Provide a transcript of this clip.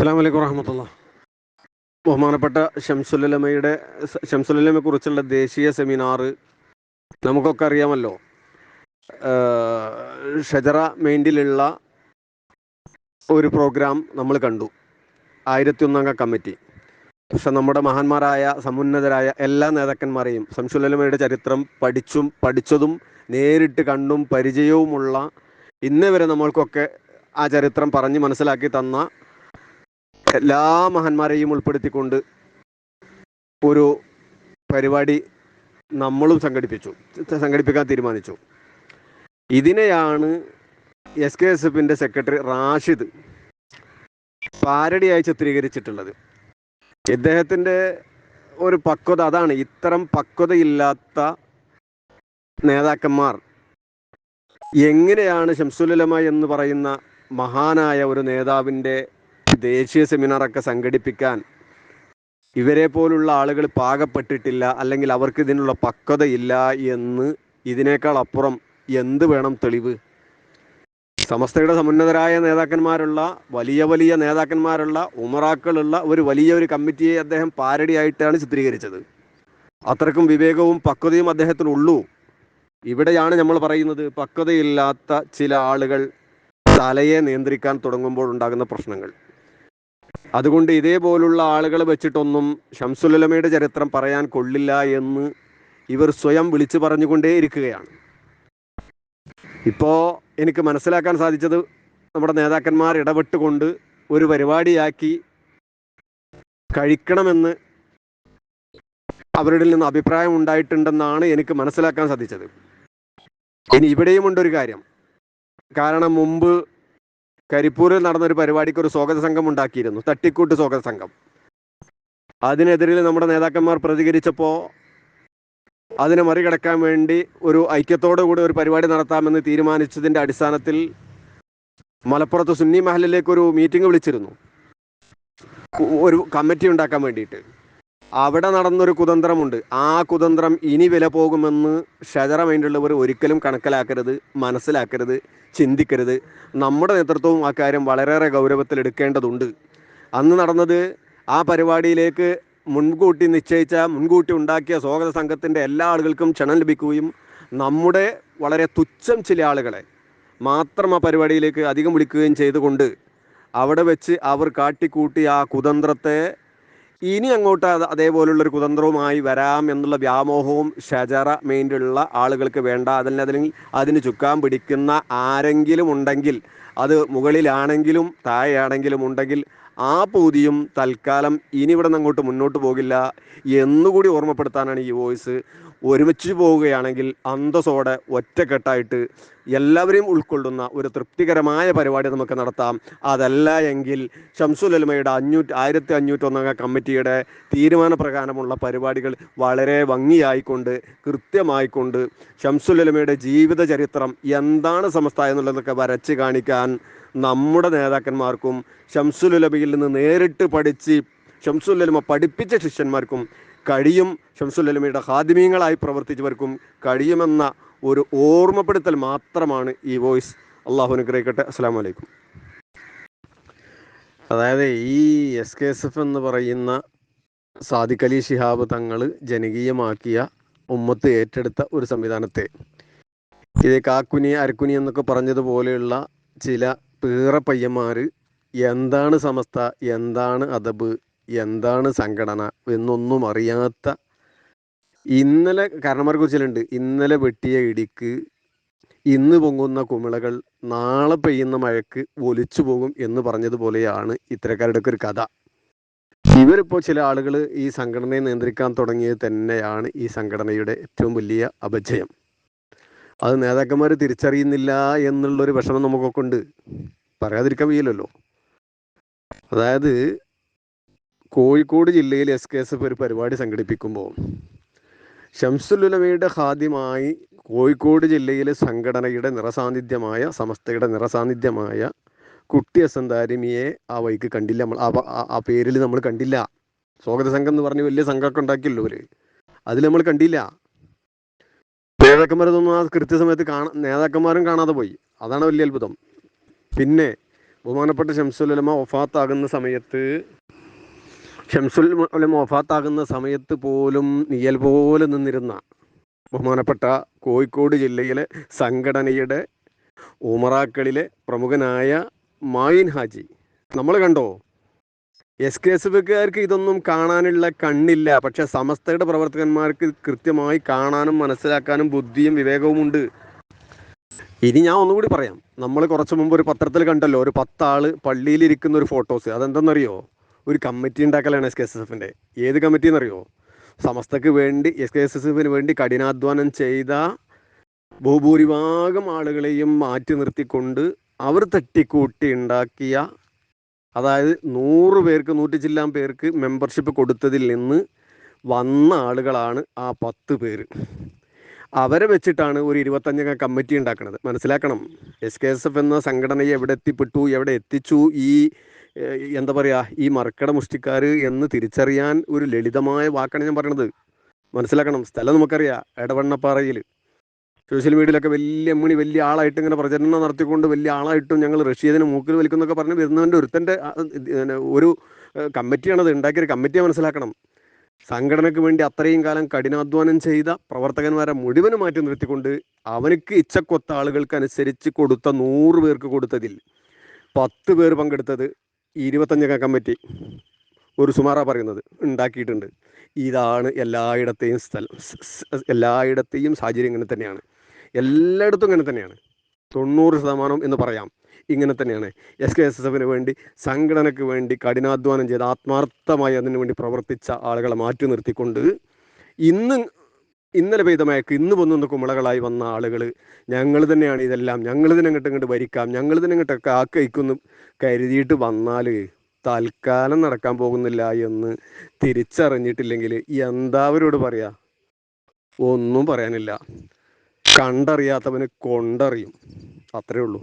അസ്സാം വലൈക്കും വറഹമത്തുള്ള. ബഹുമാനപ്പെട്ട ഷംസുലമയുടെ ഷംസുലമയെ കുറിച്ചുള്ള ദേശീയ സെമിനാർ നമുക്കൊക്കെ അറിയാമല്ലോ. ഷജറ മെയിൻഡിലുള്ള ഒരു പ്രോഗ്രാം നമ്മൾ കണ്ടു. ആയിരത്തി ഒന്നംഗ കമ്മിറ്റി. പക്ഷെ നമ്മുടെ മഹാന്മാരായ സമുന്നതരായ എല്ലാ നേതാക്കന്മാരെയും ശംസുലമയുടെ ചരിത്രം പഠിച്ചും പഠിച്ചതും നേരിട്ട് കണ്ടും പരിചയവുമുള്ള ഇന്നേ വരെ നമ്മൾക്കൊക്കെ ആ ചരിത്രം പറഞ്ഞ് മനസ്സിലാക്കി തന്ന എല്ലാ മഹാന്മാരെയും ഉൾപ്പെടുത്തിക്കൊണ്ട് ഒരു പരിപാടി നമ്മളും സംഘടിപ്പിച്ചു സംഘടിപ്പിക്കാൻ തീരുമാനിച്ചു. ഇതിനെയാണ് എസ് കെ എസ് എഫിന്റെ സെക്രട്ടറി റാഷിദ് പാരടിയായി ചിത്രീകരിച്ചിട്ടുള്ളത്. ഇദ്ദേഹത്തിന്റെ ഒരു പക്വത അതാണ് ഇത്തരം പക്വതയില്ലാത്ത നേതാക്കന്മാർ എങ്ങനെയാണ് ശംസുലമ എന്ന് പറയുന്ന മഹാനായ ഒരു നേതാവിന്റെ ദേശീയ സെമിനാറൊക്കെ സംഘടിപ്പിക്കാൻ ഇവരെ പോലുള്ള ആളുകൾ പാകപ്പെട്ടിട്ടില്ല അല്ലെങ്കിൽ അവർക്ക് ഇതിനുള്ള പക്വതയില്ല എന്ന് ഇതിനേക്കാൾ അപ്പുറം എന്ത് വേണം തെളിവ്? സമസ്തയുടെ സമുന്നതരായ നേതാക്കന്മാരുള്ള വലിയ വലിയ നേതാക്കന്മാരുള്ള ഉമറാക്കളുള്ള ഒരു വലിയ ഒരു കമ്മിറ്റിയെ അദ്ദേഹം പാരടിയായിട്ടാണ് ചിത്രീകരിച്ചത്. അത്രക്കും വിവേകവും പക്വതയും അദ്ദേഹത്തിനുള്ളൂ. ഇവിടെയാണ് നമ്മൾ പറയുന്നത് പക്വതയില്ലാത്ത ചില ആളുകൾ തലയെ നിയന്ത്രിക്കാൻ തുടങ്ങുമ്പോൾ ഉണ്ടാകുന്ന പ്രശ്നങ്ങൾ. അതുകൊണ്ട് ഇതേപോലുള്ള ആളുകൾ വെച്ചിട്ടൊന്നും ഷംസുലമയുടെ ചരിത്രം പറയാൻ കൊള്ളില്ല എന്ന് ഇവർ സ്വയം വിളിച്ചു പറഞ്ഞുകൊണ്ടേയിരിക്കുകയാണ്. ഇപ്പോൾ എനിക്ക് മനസ്സിലാക്കാൻ സാധിച്ചത് നമ്മുടെ നേതാക്കന്മാർ ഇടപെട്ടുകൊണ്ട് ഒരു പരിപാടിയാക്കി കഴിക്കണമെന്ന് അവരുടെ നിന്ന് അഭിപ്രായം ഉണ്ടായിട്ടുണ്ടെന്നാണ് എനിക്ക് മനസ്സിലാക്കാൻ സാധിച്ചത്. ഇനി ഇവിടെയും ഉണ്ടൊരു കാര്യം. കാരണം മുമ്പ് കരിപ്പൂരിൽ നടന്ന ഒരു പരിപാടിക്ക് ഒരു സ്വാഗത സംഘം ഉണ്ടാക്കിയിരുന്നു തട്ടിക്കൂട്ട് സ്വാഗത സംഘം. അതിനെതിരിൽ നമ്മുടെ നേതാക്കന്മാർ പ്രതികരിച്ചപ്പോൾ അതിനെ മറികടക്കാൻ വേണ്ടി ഒരു ഐക്യത്തോടു കൂടി ഒരു പരിപാടി നടത്താമെന്ന് തീരുമാനിച്ചതിന്റെ അടിസ്ഥാനത്തിൽ മലപ്പുറത്ത് സുന്നി മഹലിലേക്ക് ഒരു മീറ്റിംഗ് വിളിച്ചിരുന്നു. ഒരു കമ്മിറ്റി ഉണ്ടാക്കാൻ വേണ്ടിയിട്ട്. അവിടെ നടന്നൊരു കുതന്ത്രമുണ്ട്. ആ കുതന്ത്രം ഇനി വില പോകുമെന്ന് ഷജറ മൈൻഡുള്ളവർ ഒരിക്കലും കണക്കിലാക്കരുത് മനസ്സിലാക്കരുത് ചിന്തിക്കരുത്. നമ്മുടെ നേതൃത്വവും ആ കാര്യം വളരെയേറെ ഗൗരവത്തിലെടുക്കേണ്ടതുണ്ട്. അന്ന് നടന്നത് ആ പരിപാടിയിലേക്ക് മുൻകൂട്ടി നിശ്ചയിച്ച മുൻകൂട്ടി ഉണ്ടാക്കിയ സ്വാഗത സംഘത്തിന്റെ എല്ലാ ആളുകൾക്കും ക്ഷണം ലഭിക്കുകയും നമ്മുടെ വളരെ തുച്ഛം ചില ആളുകളെ മാത്രം ആ പരിപാടിയിലേക്ക് അധികം വിളിക്കുകയും ചെയ്തുകൊണ്ട് അവിടെ വെച്ച് അവർ കാട്ടിക്കൂട്ടി ആ കുതന്ത്രത്തെ ഇനി അങ്ങോട്ട് അത് അതേപോലുള്ളൊരു കുതന്ത്രവുമായി വരാം എന്നുള്ള വ്യാമോഹവും ഷജറ മെയിന്റുള്ള ആളുകൾക്ക് വേണ്ട. അതിൽ അല്ലെങ്കിൽ അതിന് ചുക്കാൻ പിടിക്കുന്ന ആരെങ്കിലും ഉണ്ടെങ്കിൽ അത് മുകളിലാണെങ്കിലും താഴെയാണെങ്കിലും ഉണ്ടെങ്കിൽ ആ പൂതിയും തൽക്കാലം ഇനി ഇവിടെ നിന്ന് അങ്ങോട്ട് മുന്നോട്ട് പോകില്ല എന്നുകൂടി ഓർമ്മപ്പെടുത്താനാണ് ഈ വോയിസ്. ഒരുമിച്ച് പോവുകയാണെങ്കിൽ അന്തസ്സോടെ ഒറ്റക്കെട്ടായിട്ട് എല്ലാവരെയും ഉൾക്കൊള്ളുന്ന ഒരു തൃപ്തികരമായ പരിപാടി നമുക്ക് നടത്താം. അതല്ല എങ്കിൽ ഷംസുലമയുടെ അഞ്ഞൂറ്റി ആയിരത്തി അഞ്ഞൂറ്റൊന്നംഗ കമ്മിറ്റിയുടെ തീരുമാനപ്രകാരമുള്ള പരിപാടികൾ വളരെ ഭംഗിയായിക്കൊണ്ട് കൃത്യമായിക്കൊണ്ട് ഷംസുലമയുടെ ജീവിത ചരിത്രം എന്താണ് സംസ്ഥ എന്നുള്ളതൊക്കെ വരച്ച് കാണിക്കാൻ നമ്മുടെ നേതാക്കന്മാർക്കും ഷംസുലുലമയിൽ നിന്ന് നേരിട്ട് പഠിച്ച് ഷംസുല്ലമ പഠിപ്പിച്ച ശിഷ്യന്മാർക്കും കഴിയും. ഷംസുല്ലമയുടെ ഹാദിമീങ്ങളായി പ്രവർത്തിച്ചവർക്കും കഴിയുമെന്ന ഒരു ഓർമ്മപ്പെടുത്തൽ മാത്രമാണ് ഈ വോയിസ്. അള്ളാഹു അനുഗ്രഹിക്കട്ടെ. അസ്സാം വലൈക്കും അതായത് ഈ എസ് കെ എസ് എഫ് എന്ന് പറയുന്ന സാദിഖ് അലി ശിഹാബ് തങ്ങൾ ജനകീയമാക്കിയ ഉമ്മത്ത് ഏറ്റെടുത്ത ഒരു സംവിധാനത്തെ. ഇത് കാക്കുനി അരക്കുനി എന്നൊക്കെ പറഞ്ഞതുപോലെയുള്ള ചില പീറ പയ്യന്മാർ എന്താണ് സമസ്ത എന്താണ് അദബ് എന്താണ് സംഘടന എന്നൊന്നും അറിയാത്ത ഇന്നലെ കാരണന്മാരെ കുറിച്ചിലുണ്ട് ഇന്നലെ വെട്ടിയ ഇടിക്ക് ഇന്ന് പൊങ്ങുന്ന കുമിളകൾ നാളെ പെയ്യുന്ന മഴക്ക് ഒലിച്ചു പോകും എന്ന് പറഞ്ഞതുപോലെയാണ് ഇത്തരക്കാരുടെ ഒരു കഥ. ഇവരിപ്പോൾ ചില ആളുകൾ ഈ സംഘടനയെ നിയന്ത്രിക്കാൻ തുടങ്ങിയത് തന്നെയാണ് ഈ സംഘടനയുടെ ഏറ്റവും വലിയ അപജയം. അത് നേതാക്കന്മാർ തിരിച്ചറിയുന്നില്ല എന്നുള്ളൊരു വിഷമം നമുക്കൊക്കെ ഉണ്ട്. പറയാതിരിക്കാൻ വയ്യല്ലോ അതായത് കോഴിക്കോട് ജില്ലയിൽ എസ് കെ എസ് എഫ് ഒരു പരിപാടി സംഘടിപ്പിക്കുമ്പോൾ ഷംസുലുലമയുടെ ഖാദ്യമായി കോഴിക്കോട് ജില്ലയിലെ സംഘടനയുടെ നിറസാന്നിധ്യമായ സമസ്തയുടെ നിറസാന്നിധ്യമായ കുട്ടി അസന്താരിമിയെ ആ വഴിക്ക് കണ്ടില്ല. നമ്മൾ ആ പേരിൽ നമ്മൾ കണ്ടില്ല. സ്വാഗത സംഘം എന്ന് പറഞ്ഞ് വലിയ സംഘമൊക്കെ ഉണ്ടാക്കിയല്ലോ ഒരു അതിൽ നമ്മൾ കണ്ടില്ല. നേതാക്കന്മാരൊന്നും ആ കൃത്യസമയത്ത് കാണാ നേതാക്കന്മാരും കാണാതെ പോയി. അതാണ് വലിയ അത്ഭുതം. പിന്നെ ബഹുമാനപ്പെട്ട ഷംസുലമ ഒഫാത്താകുന്ന സമയത്ത് ഷംസുൽ ഉലമ വഫാത്താകുന്ന സമയത്ത് പോലും നിയൽ പോലെ നിന്നിരുന്ന ബഹുമാനപ്പെട്ട കോഴിക്കോട് ജില്ലയിലെ സംഘടനയുടെ ഉമറാക്കളിലെ പ്രമുഖനായ മായിൻ ഹാജി. നമ്മൾ കണ്ടോ? എസ് കെ എസ് ബിക്കാർക്ക് ഇതൊന്നും കാണാനുള്ള കണ്ണില്ല. പക്ഷെ സമസ്തയുടെ പ്രവർത്തകന്മാർക്ക് കൃത്യമായി കാണാനും മനസ്സിലാക്കാനും ബുദ്ധിയും വിവേകവും ഉണ്ട്. ഇനി ഞാൻ ഒന്നുകൂടി പറയാം. നമ്മൾ കുറച്ച് മുമ്പ് ഒരു പത്രത്തിൽ കണ്ടല്ലോ ഒരു പത്താൾ പള്ളിയിലിരിക്കുന്ന ഒരു ഫോട്ടോസ്. അതെന്തെന്നറിയോ? ഒരു കമ്മിറ്റി ഉണ്ടാക്കലാണ് എസ് കെ എസ് എഫിന്റെ ഏത് കമ്മിറ്റി എന്നറിയോ സമസ്തക്ക് വേണ്ടി എസ് കെ എസ് എസ് എഫിന് വേണ്ടി കഠിനാധ്വാനം ചെയ്ത ബഹുഭൂരിഭാഗം ആളുകളെയും മാറ്റി നിർത്തിക്കൊണ്ട് അവർ തട്ടിക്കൂട്ടി ഉണ്ടാക്കിയ അതായത് നൂറ് പേർക്ക് നൂറ്റി ചില്ലാൻ പേർക്ക് മെമ്പർഷിപ്പ് കൊടുത്തതിൽ നിന്ന് വന്ന ആളുകളാണ് ആ പത്ത് പേര്. അവരെ വെച്ചിട്ടാണ് ഒരു ഇരുപത്തഞ്ചംഗ കമ്മിറ്റി ഉണ്ടാക്കുന്നത് മനസ്സിലാക്കണം? എസ് കെ എസ് എഫ് എന്ന സംഘടനയെ എവിടെ എത്തിപ്പെട്ടു എവിടെ എത്തിച്ചു ഈ എന്താ പറയുക ഈ മറക്കട മുഷ്ടിക്കാർ എന്ന് തിരിച്ചറിയാൻ ഒരു ലളിതമായ വാക്കാണ് ഞാൻ പറയണത്. മനസ്സിലാക്കണം? സ്ഥലം നമുക്കറിയാം എടവണ്ണപ്പാറയിൽ. സോഷ്യൽ മീഡിയയിലൊക്കെ വലിയ മുണി വലിയ ആളായിട്ട് ഇങ്ങനെ പ്രചരണം നടത്തിക്കൊണ്ട് വലിയ ആളായിട്ടും ഞങ്ങൾ റഷ്യതിന് മൂക്കിൽ വലിക്കുന്നൊക്കെ പറഞ്ഞ് വരുന്നവന്റെ ഒരുത്തന്റെ ഒരു കമ്മിറ്റിയാണത്. ഉണ്ടാക്കിയൊരു കമ്മിറ്റിയെ മനസ്സിലാക്കണം. സംഘടനയ്ക്ക് വേണ്ടി അത്രയും കാലം കഠിനാധ്വാനം ചെയ്ത പ്രവർത്തകന്മാരെ മുഴുവനും മാറ്റി നിർത്തിക്കൊണ്ട് അവനക്ക് ഇച്ചക്കൊത്ത ആളുകൾക്ക് അനുസരിച്ച് കൊടുത്ത നൂറ് പേർക്ക് കൊടുത്തതിൽ പത്ത് പേർ പങ്കെടുത്തത് ഇരുപത്തഞ്ചംഗ കമ്മിറ്റി ഒരു സുമാറ പറയുന്നത് ഉണ്ടാക്കിയിട്ടുണ്ട്. ഇതാണ് എല്ലായിടത്തെയും സ്ഥലം. എല്ലായിടത്തെയും സാഹചര്യം ഇങ്ങനെ തന്നെയാണ്. എല്ലായിടത്തും ഇങ്ങനെ തന്നെയാണ്. തൊണ്ണൂറ് ശതമാനം എന്ന് പറയാം. ഇങ്ങനെ തന്നെയാണ്. എസ് കെ എസ് എസ് എഫിന് വേണ്ടി സംഘടനയ്ക്ക് വേണ്ടി കഠിനാധ്വാനം ചെയ്ത് ആത്മാർത്ഥമായി അതിനു വേണ്ടി പ്രവർത്തിച്ച ആളുകളെ മാറ്റി നിർത്തിക്കൊണ്ട് ഇന്ന് ഇന്നലെ പെയ്ത മയക്ക് ഇന്ന് പൊന്നുന്ന കുമിളകളായി വന്ന ആളുകൾ ഞങ്ങൾ തന്നെയാണ് ഇതെല്ലാം. ഞങ്ങൾ തന്നെ ഇങ്ങോട്ട് ഇങ്ങോട്ട് ഭരിക്കാം. ഞങ്ങൾ തന്നെ ഇങ്ങോട്ടൊക്കെ ആക്കയിക്കുന്നു കരുതിയിട്ട് വന്നാൽ തൽക്കാലം നടക്കാൻ പോകുന്നില്ല എന്ന് തിരിച്ചറിഞ്ഞിട്ടില്ലെങ്കിൽ എന്താ അവരോട് പറയാ? ഒന്നും പറയാനില്ല. കണ്ടറിയാത്തവന് കൊണ്ടറിയും. അത്രേ ഉള്ളൂ.